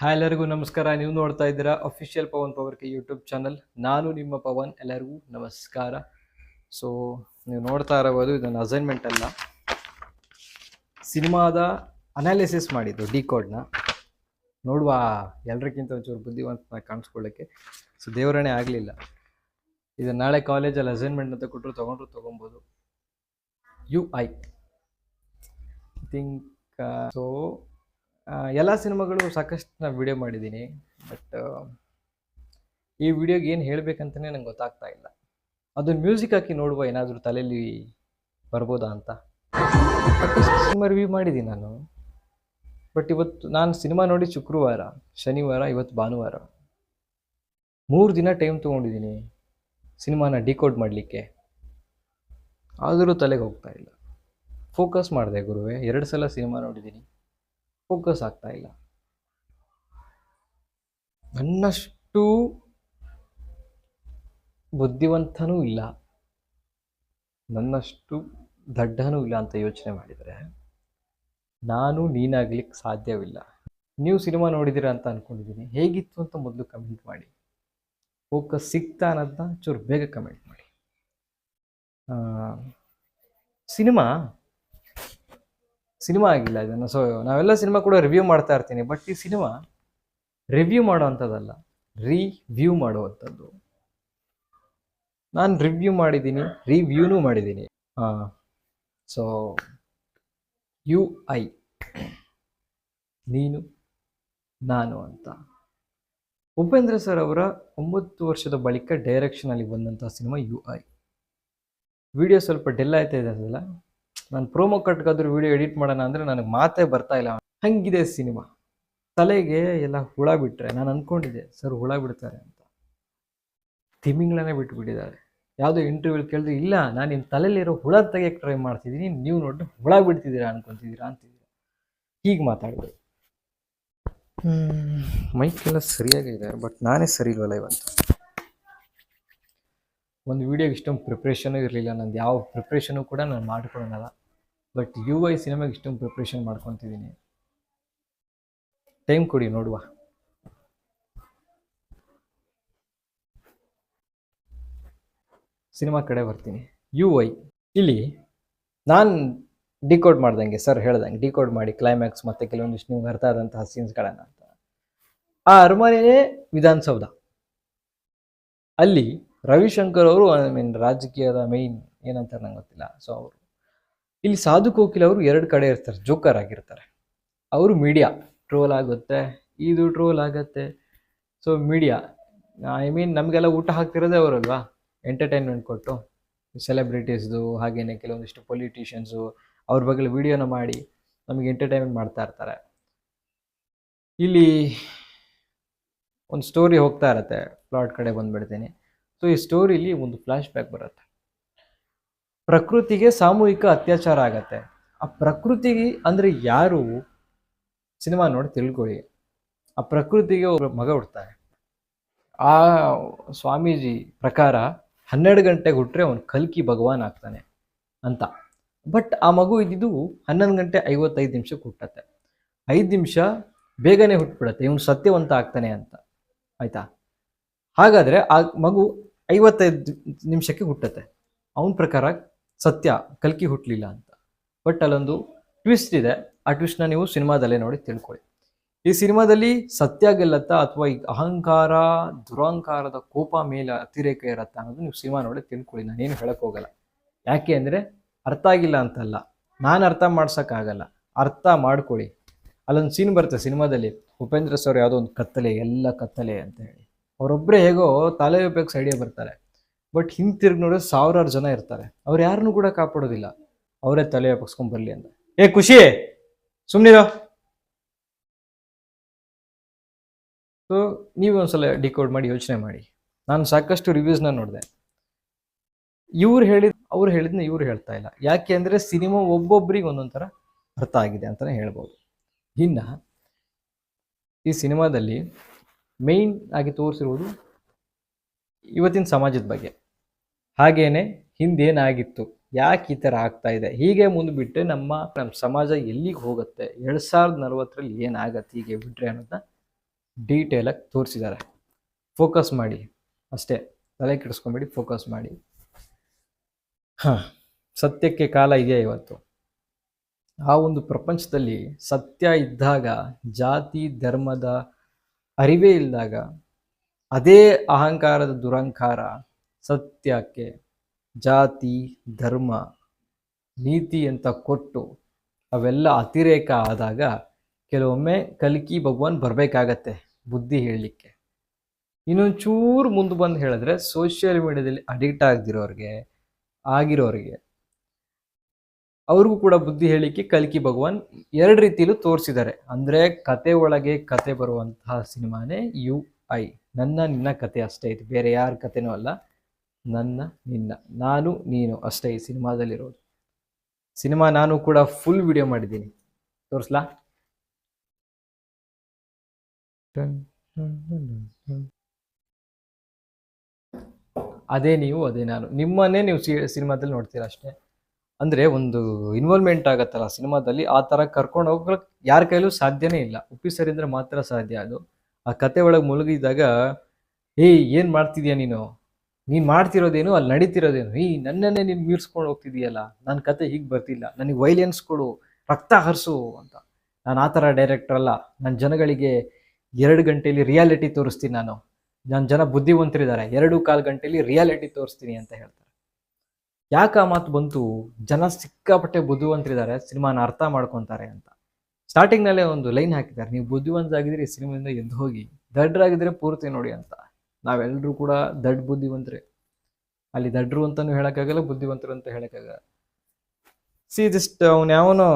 Hi ಎಲ್ಲರಿಗೂ ನಮಸ್ಕಾರ. ನೀವು ನೋಡ್ತಾ ಇದ್ದೀರಾ ಅಫಿಷಿಯಲ್ ಪವನ್ ಪವರ್ ಕೆ ಯೂಟ್ಯೂಬ್ ಚಾನಲ್ ನಾನು ನಿಮ್ಮ ಪವನ್ ಎಲ್ಲರಿಗೂ ನಮಸ್ಕಾರ. ಸೊ ನೀವು ನೋಡ್ತಾ ಇರಬಹುದು, ಇದೊಂದು ಅಸೈನ್ಮೆಂಟ್ ಅಲ್ಲ. ಸಿನಿಮಾದ ಅನಾಲಿಸಿಸ್ ಮಾಡಿದ್ದು ಡಿ ಕೋಡ್ನ ನೋಡುವ, ಎಲ್ರಿಗಿಂತ ಒಂಚೂರು ಬುದ್ಧಿವಂತ ಕಾಣಿಸ್ಕೊಳ್ಳೋಕ್ಕೆ ಸೊ ದೇವರಣೆ ಆಗಲಿಲ್ಲ. ಇದು ನಾಳೆ ಕಾಲೇಜಲ್ಲಿ ಅಸೈನ್ಮೆಂಟ್ ಅಂತ ಕೊಟ್ಟರು ತೊಗೊಂಡ್ರು ತೊಗೊಬೋದು. ಯು ಐ ಥಿಂಕ್ ಸೊ ಎಲ್ಲ ಸಿನಿಮಾಗಳು ಸಾಕಷ್ಟು ನಾನು ವಿಡಿಯೋ ಮಾಡಿದ್ದೀನಿ. ಬಟ್ ಈ ವಿಡಿಯೋಗೆ ಏನು ಹೇಳಬೇಕಂತಲೇ ನಂಗೆ ಗೊತ್ತಾಗ್ತಾ ಇಲ್ಲ. ಅದು ಮ್ಯೂಸಿಕ್ ಹಾಕಿ ನೋಡುವ ಏನಾದರೂ ತಲೆಯಲ್ಲಿ ಬರ್ಬೋದಾ ಅಂತ. ಸಿನಿಮಾ ರಿವ್ಯೂ ಮಾಡಿದ್ದೀನಿ ನಾನು. ಬಟ್ ಇವತ್ತು ನಾನು ಸಿನಿಮಾ ನೋಡಿ ಶುಕ್ರವಾರ, ಶನಿವಾರ, ಇವತ್ತು ಭಾನುವಾರ. ಮೂರು ದಿನ ಟೈಮ್ ತೊಗೊಂಡಿದ್ದೀನಿ ಸಿನಿಮಾನ ಡಿಕೋಡ್ ಮಾಡಲಿಕ್ಕೆ. ಆದರೂ ತಲೆಗೆ ಹೋಗ್ತಾ ಇಲ್ಲ. ಫೋಕಸ್ ಮಾಡಿದೆ ಗುರುವೆ, ಎರಡು ಸಲ ಸಿನಿಮಾ ನೋಡಿದ್ದೀನಿ. ಫೋಕಸ್ ಆಗ್ತಾ ಇಲ್ಲ. ನನ್ನಷ್ಟು ಬುದ್ಧಿವಂತನೂ ಇಲ್ಲ. ನನ್ನಷ್ಟು ದಡ್ಡನೂ ಇಲ್ಲ ಅಂತ ಯೋಚನೆ ಮಾಡಿದರೆ ನಾನು ನೀನಾಗ್ಲಿಕ್ಕೆ ಸಾಧ್ಯವಿಲ್ಲ. ನೀವು ಸಿನಿಮಾ ನೋಡಿದ್ದೀರಾ ಅಂತ ಅಂದ್ಕೊಂಡಿದ್ದೀನಿ ಹೇಗಿತ್ತು ಅಂತ ಮೊದಲು ಕಮೆಂಟ್ ಮಾಡಿ. ಫೋಕಸ್ ಸಿಗ್ತಾ ಅನ್ನೋದನ್ನ ಚೂರು ಬೇಗ ಕಮೆಂಟ್ ಮಾಡಿ. ಸಿನಿಮಾ ಸಿನಿಮಾ ಆಗಿಲ್ಲ ಇದನ್ನು. ಸೊ ನಾವೆಲ್ಲ ಸಿನಿಮಾ ಕೂಡ ರಿವ್ಯೂ ಮಾಡ್ತಾ ಇರ್ತೀನಿ. ಬಟ್ ಈ ಸಿನಿಮಾ ರಿವ್ಯೂ ಮಾಡುವಂಥದ್ದಲ್ಲ. ರಿವ್ಯೂ ಮಾಡುವಂಥದ್ದು. ನಾನು ರಿವ್ಯೂ ಮಾಡಿದ್ದೀನಿ ರಿವ್ಯೂನೂ ಮಾಡಿದ್ದೀನಿ. ಸೊ ಯು ಐ ನೀನು, ನಾನು ಅಂತ. ಉಪೇಂದ್ರ ಸರ್ ಅವರ ಒಂಬತ್ತು ವರ್ಷದ ಬಳಿಕ ಡೈರೆಕ್ಷನಲ್ಲಿ ಬಂದಂಥ ಸಿನಿಮಾ ಯು ಐ ವಿಡಿಯೋ ಸ್ವಲ್ಪ ಡೆಲ್ ಆಯ್ತಾ ಇದೆ ಅದಲ್ಲ ನಾನು ಪ್ರೋಮೋ ಕಟ್ಗಾದ್ರೂ ವಿಡಿಯೋ ಎಡಿಟ್ ಮಾಡೋಣ ಅಂದರೆ ನನಗೆ ಮಾತೇ ಬರ್ತಾ ಇಲ್ಲ. ಹಂಗಿದೆ ಸಿನಿಮಾ. ತಲೆಗೆ ಎಲ್ಲ ಹುಳ ಬಿಟ್ಟರೆ ನಾನು ಅಂದ್ಕೊಂಡಿದ್ದೆ ಸರ್ ಹುಳ ಬಿಡ್ತಾರೆ ಅಂತ. ತಿಮಿಂಗ್ಳನೇ ಬಿಟ್ಟು ಬಿಟ್ಟಿದ್ದಾರೆ ಯಾವುದೋ ಇಂಟರ್ವ್ಯೂಲ್ ಕೇಳಿದ್ರೆ ಇಲ್ಲ ನಾನು ನಿಮ್ಮ ತಲೆಯಲ್ಲಿರೋ ಹುಳ ತೆಗೆಯಕ್ಕೆ ಟ್ರೈ ಮಾಡ್ತಿದ್ದೀನಿ ನೀವು ನೋಡಿ ಹುಳ ಬಿಡ್ತಿದ್ದೀರಾ ಅನ್ಕೊಂತಿದ್ದೀರಾ ಅಂತಿದ್ದೀರಾ ಹೀಗೆ ಮಾತಾಡಿದೆ. ಮೈಕೆಲ್ಲ ಸರಿಯಾಗಿದೆ ಬಟ್ ನಾನೇ ಸರಿ ಇಲ್ವಲ್ಲ ಇವತ್ತು? ಒಂದು ವಿಡಿಯೋಗೆ ಇಷ್ಟೊಂದು ಪ್ರಿಪ್ರೇಷನೂ ಇರಲಿಲ್ಲ ನಂದು ಯಾವ ಪ್ರಿಪ್ರೇಷನು ಕೂಡ ನಾನು ಮಾಡ್ಕೊಳಲ್ಲ ಬಟ್ ಯು ಐ ಸಿನಿಮಾಗೆ ಇಷ್ಟೊಂದು ಪ್ರಿಪ್ರೇಷನ್ ಮಾಡ್ಕೊತಿದ್ದೀನಿ ಟೈಮ್ ಕೊಡಿ, ನೋಡುವ. ಸಿನಿಮಾ ಕಡೆ ಬರ್ತೀನಿ. ಯು ಐ ಇಲ್ಲಿ ನಾನು ಡಿಕೋಡ್ ಮಾಡ್ದಂಗೆ ಸರ್ ಹೇಳ್ದಂಗೆ ಡಿಕೋಡ್ ಮಾಡಿ ಕ್ಲೈಮ್ಯಾಕ್ಸ್ ಮತ್ತೆ ಕೆಲವೊಂದಿಷ್ಟು ನಿಮ್ಗೆ ಅರ್ಥ ಆದಂತಹ ಸೀನ್ಸ್ಗಳನ್ನು ಅಂತ. ಆ ಅರಮನೆಯೇ ವಿಧಾನಸೌಧ. ಅಲ್ಲಿ ರವಿಶಂಕರ್ ಅವರು ಐ ಮೀನ್ ರಾಜಕೀಯದ ಮೇನ್ ಏನಂತಾರೆ ನಂಗೆ ಗೊತ್ತಿಲ್ಲ. ಸೊ ಅವರು ಇಲ್ಲಿ ಸಾಧು ಕೋಕಿಲ್ ಅವರು ಎರಡು ಕಡೆ ಇರ್ತಾರೆ, ಜೋಕರ್ ಆಗಿರ್ತಾರೆ. ಅವರು ಮೀಡಿಯಾ ಟ್ರೋಲ್ ಆಗುತ್ತೆ, ಇದು ಟ್ರೋಲ್ ಆಗುತ್ತೆ. ಸೊ ಮೀಡಿಯಾ ಐ ಮೀನ್ ನಮಗೆಲ್ಲ ಊಟ ಹಾಕ್ತಿರೋದೇ ಅವರಲ್ವಾ? ಎಂಟರ್ಟೈನ್ಮೆಂಟ್ ಕೊಟ್ಟು. ಸೆಲೆಬ್ರಿಟೀಸ್ದು ಹಾಗೇನೆ ಕೆಲವೊಂದಿಷ್ಟು ಪೊಲಿಟಿಷಿಯನ್ಸು ಅವ್ರ ಬಗ್ಗೆ ವಿಡಿಯೋನ ಮಾಡಿ ನಮಗೆ ಎಂಟರ್ಟೈನ್ಮೆಂಟ್ ಮಾಡ್ತಾ ಇರ್ತಾರೆ. ಇಲ್ಲಿ ಒಂದು ಸ್ಟೋರಿ ಹೋಗ್ತಾ ಇರತ್ತೆ ಪ್ಲಾಟ್ ಕಡೆ ಬಂದ್ಬಿಡ್ತೀನಿ. ಸೊ ಈ ಸ್ಟೋರಿಲಿ ಒಂದು ಫ್ಲ್ಯಾಶ್ ಬ್ಯಾಕ್ ಬರುತ್ತೆ. ಪ್ರಕೃತಿಗೆ ಸಾಮೂಹಿಕ ಅತ್ಯಾಚಾರ ಆಗತ್ತೆ. ಆ ಪ್ರಕೃತಿಗೆ ಅಂದ್ರೆ ಯಾರು? ಸಿನಿಮಾ ನೋಡಿ ತಿಳ್ಕೊಳ್ಳಿ. ಆ ಪ್ರಕೃತಿಗೆ ಒಬ್ಬ ಮಗ ಹುಡ್ತಾನೆ. ಆ ಸ್ವಾಮೀಜಿ ಪ್ರಕಾರ ಹನ್ನೆರಡು ಗಂಟೆಗೆ ಹುಟ್ಟರೆ ಅವನು ಕಲ್ಕಿ ಭಗವಾನ್ ಆಗ್ತಾನೆ ಅಂತ. ಬಟ್ ಆ ಮಗು ಇದ್ದಿದ್ದು ಹನ್ನೊಂದು ಗಂಟೆ ಐವತ್ತೈದು ನಿಮಿಷಕ್ಕೆ ಹುಟ್ಟತ್ತೆ. ಐದು ನಿಮಿಷ ಬೇಗನೆ ಹುಟ್ಟುಬಿಡತ್ತೆ ಇವನು ಸತ್ಯವಂತ ಆಗ್ತಾನೆ ಅಂತ. ಆಯ್ತಾ? ಹಾಗಾದ್ರೆ ಆ ಮಗು ಐವತ್ತೈದು ನಿಮಿಷಕ್ಕೆ ಹುಟ್ಟತ್ತೆ. ಅವನ ಪ್ರಕಾರ ಸತ್ಯ ಕಲ್ಕಿ ಹುಟ್ಟಲಿಲ್ಲ ಅಂತ. ಬಟ್ ಅಲ್ಲೊಂದು ಟ್ವಿಸ್ಟ್ ಇದೆ. ಆ ಟ್ವಿಸ್ಟ್ನ ನೀವು ಸಿನಿಮಾದಲ್ಲೇ ನೋಡಿ ತಿಳ್ಕೊಳ್ಳಿ. ಈ ಸಿನಿಮಾದಲ್ಲಿ ಸತ್ಯ ಗೆಲ್ಲತ್ತಾ ಅಥವಾ ಈ ಅಹಂಕಾರ, ದುರಹಂಕಾರದ ಕೋಪ ಮೇಲೆ ಅತಿರೇಕ ಇರತ್ತಾ ಅನ್ನೋದು ನೀವು ಸಿನಿಮಾ ನೋಡಿ ತಿಳ್ಕೊಳ್ಳಿ. ನಾನೇನು ಹೇಳಕ್ ಹೋಗಲ್ಲ. ಯಾಕೆ ಅಂದರೆ ಅರ್ಥ ಆಗಿಲ್ಲ ಅಂತಲ್ಲ. ನಾನು ಅರ್ಥ ಮಾಡ್ಸೋಕ್ಕಾಗಲ್ಲ ಅರ್ಥ ಮಾಡ್ಕೊಳ್ಳಿ. ಅಲ್ಲೊಂದು ಸೀನ್ ಬರುತ್ತೆ ಸಿನಿಮಾದಲ್ಲಿ. ಉಪೇಂದ್ರ ಸರ್ ಯಾವುದೋ ಒಂದು ಕತ್ತಲೆ, ಎಲ್ಲ ಕತ್ತಲೆ ಅಂತ ಹೇಳಿ. ಅವರೊಬ್ಬರೇ ಹೇಗೋ ತಲೆ ಉಪಯೋಗ ಸೈಡಿಗೆ ಬರ್ತಾರೆ. ಬಟ್ ಹಿಂತಿರುಗಿ ನೋಡಿದ್ರೆ ಸಾವಿರಾರು ಜನ ಇರ್ತಾರೆ. ಅವ್ರು ಯಾರನ್ನೂ ಕೂಡ ಕಾಪಾಡೋದಿಲ್ಲ. ಅವರೇ ತಲೆ ಒಪ್ಪಿಸ್ಕೊಂಡ್ ಬರ್ಲಿ ಅಂತ. ಏ, ಖುಷಿ! ಸುಮ್ಮನಿರೋ ಸೊ ನೀವು ಒಂದ್ಸಲ ಡಿಕೋಡ್ ಮಾಡಿ, ಯೋಚನೆ ಮಾಡಿ. ನಾನು ಸಾಕಷ್ಟು ರಿವ್ಯೂಸ್ನ ನೋಡಿದೆ. ಇವ್ರು ಹೇಳಿದ, ಅವ್ರು ಹೇಳಿದ್ನ ಇವ್ರು ಹೇಳ್ತಾ ಇಲ್ಲ. ಯಾಕೆ ಅಂದರೆ ಸಿನಿಮಾ ಒಬ್ಬೊಬ್ಬರಿಗೆ ಒಂದೊಂದು ಥರ ಅರ್ಥ ಆಗಿದೆ ಅಂತಲೇ ಹೇಳ್ಬೋದು. ಇನ್ನು, ಈ ಸಿನಿಮಾದಲ್ಲಿ ಮೇಯ್ನ್ ಆಗಿ ತೋರಿಸಿರುವುದು ಇವತ್ತಿನ ಸಮಾಜದ ಬಗ್ಗೆ. ಹಾಗೇನೆ ಹಿಂದೇನಾಗಿತ್ತು? ಯಾಕೆ ಈ ಥರ ಆಗ್ತಾ ಇದೆ? ಹೀಗೆ ಮುಂದೆ ನಮ್ಮ ನಮ್ಮ ಸಮಾಜ ಎಲ್ಲಿಗೆ ಹೋಗುತ್ತೆ? ಎರಡು ಸಾವಿರದ ನಲವತ್ತರಲ್ಲಿ ಏನಾಗತ್ತೆ ಹೀಗೆ ಬಿಟ್ಟರೆ ಅನ್ನೋದನ್ನ ಡೀಟೇಲಾಗಿ ತೋರಿಸಿದ್ದಾರೆ ಫೋಕಸ್ ಮಾಡಿ. ಅಷ್ಟೇ. ತಲೆ ಕೆಡಿಸ್ಕೊಂಬೇಡಿ ಫೋಕಸ್ ಮಾಡಿ. ಹಾಂ, ಸತ್ಯಕ್ಕೆ ಕಾಲ ಇದೆಯಾ ಇವತ್ತು? ಆ ಒಂದು ಪ್ರಪಂಚದಲ್ಲಿ ಸತ್ಯ ಇದ್ದಾಗ, ಜಾತಿ, ಧರ್ಮದ ಅರಿವೇ ಇಲ್ಲದಾಗ ಅದೇ ಅಹಂಕಾರದ ದುರಂಕಾರ ಸತ್ಯಕ್ಕೆ ಜಾತಿ, ಧರ್ಮ, ನೀತಿ ಅಂತ ಕೊಟ್ಟು ಅವೆಲ್ಲ ಅತಿರೇಕ ಆದಾಗ ಕೆಲವೊಮ್ಮೆ ಕಲ್ಕಿ ಭಗವಾನ್ ಬರಬೇಕಾಗತ್ತೆ ಬುದ್ಧಿ ಹೇಳಲಿಕ್ಕೆ. ಇನ್ನೊಂಚೂರು ಮುಂದೆ ಬಂದು ಹೇಳಿದ್ರೆ ಸೋಷಿಯಲ್ ಮೀಡಿಯಾದಲ್ಲಿ ಅಡಿಕ್ಟ್ ಆಗದಿರೋರಿಗೆ, ಆಗಿರೋರಿಗೆ ಅವ್ರಿಗೂ ಕೂಡ ಬುದ್ಧಿ ಹೇಳಿಕ್ಕೆ ಕಲ್ಕಿ ಭಗವಾನ್ ಎರಡು ರೀತಿಯಲ್ಲೂ ತೋರಿಸಿದ್ದಾರೆ. ಅಂದರೆ ಕತೆ ಒಳಗೆ ಕತೆ ಬರುವಂತಹ ಸಿನಿಮಾನೇ ಯು ಐ ನನ್ನ, ನಿನ್ನ ಕತೆ ಅಷ್ಟೇ. ಇದು ಬೇರೆ ಯಾರ ಕತೆನೂ ಅಲ್ಲ. ನನ್ನ ನಿನ್ನ. ನಾನು ನೀನು. ಅಷ್ಟೇ ಈ ಸಿನಿಮಾದಲ್ಲಿರೋದು. ಸಿನಿಮಾ ನಾನು ಕೂಡ ಫುಲ್ ವಿಡಿಯೋ ಮಾಡಿದ್ದೀನಿ. ತೋರಿಸ್ಲಾ? ಅದೇ ನೀವು ಅದೇ ನಾನು. ನಿಮ್ಮನ್ನೇ ನೀವು ಸಿನಿಮಾದಲ್ಲಿ ನೋಡ್ತೀರ ಅಷ್ಟೇ. ಅಂದ್ರೆ ಒಂದು ಇನ್ವಾಲ್ವ್ಮೆಂಟ್ ಆಗತ್ತಲ್ಲ ಸಿನಿಮಾದಲ್ಲಿ ಆ ತರ ಕರ್ಕೊಂಡು ಹೋಗ್ಲಿಕ್ಕೆ ಯಾರ ಕೈಲೂ ಸಾಧ್ಯನೇ ಇಲ್ಲ. ಉಪ್ಪಿ ಮಾತ್ರ ಸಾಧ್ಯ ಅದು. ಆ ಕತೆ ಒಳಗೆ ಮುಳುಗಿದಾಗ ಏಯ್ ಏನ್ ಮಾಡ್ತಿದ್ಯಾ ನೀನು? ನೀನ್ ಮಾಡ್ತಿರೋದೇನು, ಅಲ್ಲಿ ನಡೀತಿರೋದೇನು? ಈ ನನ್ನನ್ನೇ ನೀನು ಮೀರ್ಸ್ಕೊಂಡು ಹೋಗ್ತಿದೀಯಲ್ಲ ನನ್ನ ಕತೆ ಹೀಗೆ ಬರ್ತಿಲ್ಲ. ನನಗೆ ವೈಲೆನ್ಸ್ ಕೊಡು, ರಕ್ತ ಹರಿಸು ಅಂತ. ನಾನು ಆ ಥರ ಡೈರೆಕ್ಟರ್ ಅಲ್ಲ. ನನ್ನ ಜನಗಳಿಗೆ ಎರಡು ಗಂಟೆಯಲ್ಲಿ ರಿಯಾಲಿಟಿ ತೋರಿಸ್ತೀನಿ ನಾನು. ನನ್ನ ಜನ ಬುದ್ಧಿವಂತರಿದ್ದಾರೆ. ಎರಡು ಕಾಲು ಗಂಟೆಯಲ್ಲಿ ರಿಯಾಲಿಟಿ ತೋರಿಸ್ತೀನಿ ಅಂತ ಹೇಳ್ತಾರೆ. ಯಾಕೆ ಆ ಮಾತು ಬಂತು? ಜನ ಸಿಕ್ಕಾಪಟ್ಟೆ ಬುದ್ಧಿವಂತರಿದ್ದಾರೆ, ಸಿನಿಮಾನ ಅರ್ಥ ಮಾಡ್ಕೊತಾರೆ ಅಂತ. ಸ್ಟಾರ್ಟಿಂಗ್ನಲ್ಲೇ ಒಂದು ಲೈನ್ ಹಾಕಿದ್ದಾರೆ. ನೀವು ಬುದ್ಧಿವಂತರಾಗಿದ್ರೆ ಈ ಸಿನಿಮಾದಿಂದ ಎದ್ದು ಹೋಗಿ. ದಡ್ಡರಾಗಿದ್ರೆ ಪೂರ್ತಿ ನೋಡಿ ಅಂತ. ನಾವೆಲ್ಲರೂ ಕೂಡ ದಡ್ ಬುದ್ಧಿವಂತರೇ. ಅಲ್ಲಿ ದಡ್ಡರು ಅಂತಲೂ ಹೇಳೋಕ್ಕಾಗಲ್ಲ, ಬುದ್ಧಿವಂತರು ಅಂತ ಹೇಳೋಕ್ಕಾಗಲ್ಲ. ಸಿ ಜಸ್ಟ್ ಅವ್ನು ಯಾವನೋ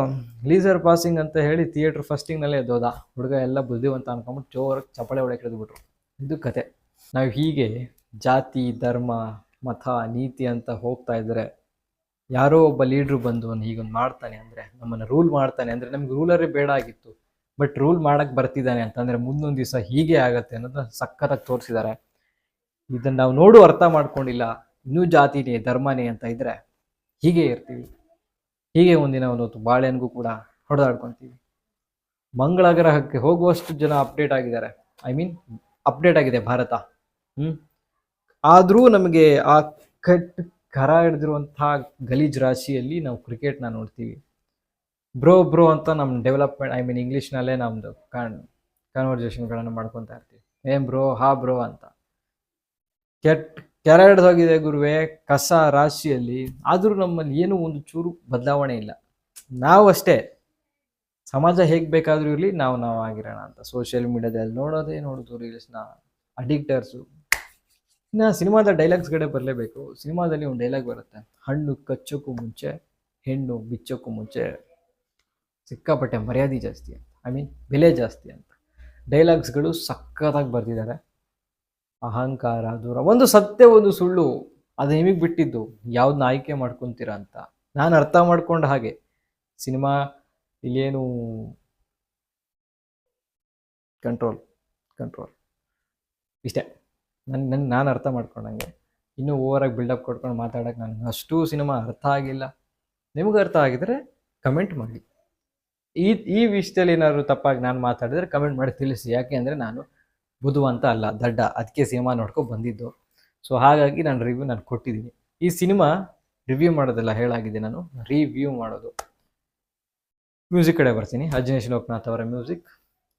ಲೀಸರ್ ಪಾಸಿಂಗ್ ಅಂತ ಹೇಳಿ ಥಿಯೇಟರ್ ಫಸ್ಟಿಂಗ್ನಲ್ಲೇ ಎದ್ದೋದ. ಹುಡುಗ ಎಲ್ಲ ಬುದ್ಧಿವಂತ ಅನ್ಕೊಂಬಿಟ್ಟು ಜೋರಾಗಿ ಚಪ್ಪಳೆ ಒಳಗೆ ಹಿಡಿದ್ಬಿಟ್ರು. ಇದು ಕತೆ. ನಾವು ಹೀಗೆ ಜಾತಿ, ಧರ್ಮ, ಮತ, ನೀತಿ ಅಂತ ಹೋಗ್ತಾ ಇದ್ರೆ ಯಾರೋ ಒಬ್ಬ ಲೀಡ್ರು ಬಂದು ಅವ್ನು ಹೀಗೊಂದು ಮಾಡ್ತಾನೆ ಅಂದರೆ, ನಮ್ಮನ್ನು ರೂಲ್ ಮಾಡ್ತಾನೆ ಅಂದರೆ ನಮ್ಗೆ ರೂಲರೇ ಬೇಡ ಆಗಿತ್ತು. ಬಟ್ ರೂಲ್ ಮಾಡಕ್ಕೆ ಬರ್ತಿದ್ದಾನೆ ಅಂತಂದರೆ ಮುಂದೊಂದು ದಿವಸ ಹೀಗೆ ಆಗತ್ತೆ ಅನ್ನೋದನ್ನ ಸಖತ್ತಾಗಿ ತೋರಿಸಿದ್ದಾರೆ ಇದನ್ನು ನಾವು ನೋಡು ಅರ್ಥ ಮಾಡ್ಕೊಂಡಿಲ್ಲ. ಇನ್ನೂ ಜಾತಿನೇ, ಧರ್ಮನೇ ಅಂತ ಇದ್ರೆ ಹೀಗೆ ಇರ್ತೀವಿ. ಹೀಗೆ ಒಂದಿನ ಒಂದು ಬಾಳೆನ್ಗೂ ಕೂಡ ಹೊಡೆದಾಡ್ಕೊತೀವಿ. ಮಂಗಳ ಗ್ರಹಕ್ಕೆ ಹೋಗುವಷ್ಟು ಜನ ಅಪ್ಡೇಟ್ ಆಗಿದ್ದಾರೆ. ಐ ಮೀನ್ ಅಪ್ಡೇಟ್ ಆಗಿದೆ ಭಾರತ. ಹ್ಮ್? ಆದರೂ ನಮಗೆ ಆ ಕಟ್ ಕರ ಹಿಡಿದಿರುವಂತಹ ಗಲೀಜ್ ರಾಶಿಯಲ್ಲಿ ನಾವು ಕ್ರಿಕೆಟ್ನ ನೋಡ್ತೀವಿ. ಬ್ರೋ ಬ್ರೋ ಅಂತ ನಮ್ಮ ಡೆವಲಪ್ಮೆಂಟ್ ಐ ಮೀನ್ ಇಂಗ್ಲೀಷ್ನಲ್ಲೇ ನಮ್ಮದು ಕಾನ್ ಕನ್ವರ್ಜೇಷನ್ಗಳನ್ನು ಮಾಡ್ಕೊತಾ ಇರ್ತೀವಿ. ಏನ್ ಬ್ರೋ, ಹಾ ಬ್ರೋ ಅಂತ. ಕೆಟ್ ಹಿಡ್ದೋಗಿದೆ ಗುರುವೆ, ಕಸ ರಾಶಿಯಲ್ಲಿ. ಆದರೂ ನಮ್ಮಲ್ಲಿ ಏನೂ ಒಂದು ಚೂರು ಬದಲಾವಣೆ ಇಲ್ಲ. ನಾವು ಅಷ್ಟೇ. ಸಮಾಜ ಹೇಗೆ ಬೇಕಾದರೂ ಇರಲಿ, ನಾವು ನಾವು ಆಗಿರೋಣ ಅಂತ. ಸೋಷಿಯಲ್ ಮೀಡಿಯಾದಲ್ಲಿ ನೋಡೋದೇ, ನೋಡೋದು, ರೀಲ್ಸ್ನ ಅಡಿಕ್ಟರ್ಸು. ಇನ್ನು ಸಿನಿಮಾದ ಡೈಲಾಗ್ಸ್ ಕಡೆ ಬರಲೇಬೇಕು. ಸಿನಿಮಾದಲ್ಲಿ ಒಂದು ಡೈಲಾಗ್ ಬರುತ್ತೆ. ಹಣ್ಣು ಕಚ್ಚೋಕ್ಕೂ ಮುಂಚೆ, ಹೆಣ್ಣು ಬಿಚ್ಚೋಕ್ಕೂ ಮುಂಚೆ ಸಿಕ್ಕಾಪಟ್ಟೆ ಮರ್ಯಾದೆ ಜಾಸ್ತಿ ಅಂತ. ಐ ಮೀನ್ ಬೆಲೆ ಜಾಸ್ತಿ ಅಂತ. ಡೈಲಾಗ್ಸ್ಗಳು ಸಖತ್ತಾಗಿ ಬರ್ತಿದ್ದಾರೆ ಅಹಂಕಾರ, ದೂರ. ಒಂದು ಸತ್ಯ, ಒಂದು ಸುಳ್ಳು, ಅದು ನಿಮಗೆ ಬಿಟ್ಟಿದ್ದು ಯಾವ್ದನ್ನ ಆಯ್ಕೆ ಮಾಡ್ಕೊತೀರಾ ಅಂತ. ನಾನು ಅರ್ಥ ಮಾಡ್ಕೊಂಡ ಹಾಗೆ. ಸಿನಿಮಾ ಇಲ್ಲೇನು ಕಂಟ್ರೋಲ್ ಕಂಟ್ರೋಲ್ ಇಷ್ಟೇ. ನನ್ನ ನನ್ನ ನಾನು ಅರ್ಥ ಮಾಡ್ಕೊಂಡಂಗೆ. ಇನ್ನೂ ಓವರಾಗಿ ಬಿಲ್ಡಪ್ ಕೊಟ್ಕೊಂಡು ಮಾತಾಡೋಕೆ ನನಗೆ ಅಷ್ಟು ಸಿನಿಮಾ ಅರ್ಥ ಆಗಿಲ್ಲ. ನಿಮಗೆ ಅರ್ಥ ಆಗಿದ್ರೆ ಕಮೆಂಟ್ ಮಾಡಿ. ಈ ಈ ವಿಷಯದಲ್ಲಿ ಏನಾದರೂ ತಪ್ಪಾಗಿ ನಾನು ಮಾತಾಡಿದರೆ ಕಮೆಂಟ್ ಮಾಡಿ ತಿಳಿಸಿ. ಯಾಕೆ ಅಂದರೆ ನಾನು ಬುದ್ಧಿವಂತ ಅಲ್ಲ, ದಡ್ಡ. ಅದಕ್ಕೆ ಸಿನಿಮಾ ನೋಡ್ಕೊಂಡು ಬಂದಿದ್ದು. ಸೊ ಹಾಗಾಗಿ ನಾನು ರಿವ್ಯೂ ನಾನು ಕೊಟ್ಟಿದ್ದೀನಿ ಈ ಸಿನಿಮಾ ರಿವ್ಯೂ ಮಾಡೋದೆಲ್ಲ ಹೇಳಾಗಿದೆ ನಾನು. ರಿವ್ಯೂ ಮಾಡೋದು. ಮ್ಯೂಸಿಕ್ ಕಡೆ ಬರ್ತೀನಿ. ಅಜಿನೇಶ್ ಲೋಕನಾಥ್ ಅವರ ಮ್ಯೂಸಿಕ್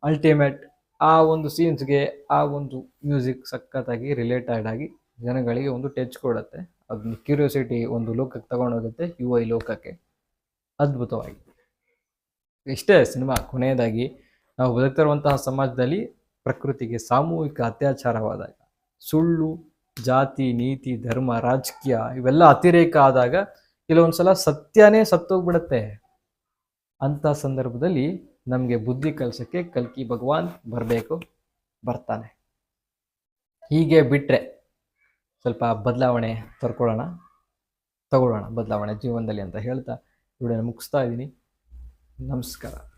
ಅಲ್ಟಿಮೇಟ್ ಆ ಒಂದು ಸೀನ್ಸ್ಗೆ ಆ ಒಂದು ಮ್ಯೂಸಿಕ್ ಸಖತ್ತಾಗಿ ರಿಲೇಟೆಡ್ ಆಗಿ ಜನಗಳಿಗೆ ಒಂದು ಟಚ್ ಕೊಡುತ್ತೆ. ಅದನ್ನ ಕ್ಯೂರಿಯಾಸಿಟಿ ಒಂದು ಲೋಕಕ್ಕೆ ತಗೊಂಡೋಗುತ್ತೆ ಯು ಐ ಲೋಕಕ್ಕೆ. ಅದ್ಭುತವಾಗಿ. ಇಷ್ಟೇ ಸಿನಿಮಾ ಕೊನೆಯದಾಗಿ ನಾವು ಬದುಕ್ತಿರುವಂತಹ ಸಮಾಜದಲ್ಲಿ ಪ್ರಕೃತಿಗೆ ಸಾಮೂಹಿಕ ಅತ್ಯಾಚಾರವಾದಾಗ, ಸುಳ್ಳು, ಜಾತಿ, ನೀತಿ, ಧರ್ಮ, ರಾಜಕೀಯ ಇವೆಲ್ಲ ಅತಿರೇಕ ಆದಾಗ ಕೆಲವೊಂದ್ಸಲ ಸತ್ಯನೇ ಸತ್ತೋಗ್ಬಿಡತ್ತೆ. ಅಂತ ಸಂದರ್ಭದಲ್ಲಿ ನಮಗೆ ಬುದ್ಧಿ ಕಲಸಕ್ಕೆ ಕಲ್ಕಿ ಭಗವಾನ್ ಬರಬೇಕು, ಬರ್ತಾನೆ. ಹೀಗೆ ಬಿಟ್ಟರೆ ಸ್ವಲ್ಪ ಬದಲಾವಣೆ ತರ್ಕೊಳ್ಳೋಣ, ತಗೊಳ್ಳೋಣ ಬದಲಾವಣೆ ಜೀವನದಲ್ಲಿ ಅಂತ ಹೇಳ್ತಾ ವಿಡಿಯೋನ ಮುಗಿಸ್ತಾ ಇದ್ದೀನಿ. ನಮಸ್ಕಾರ.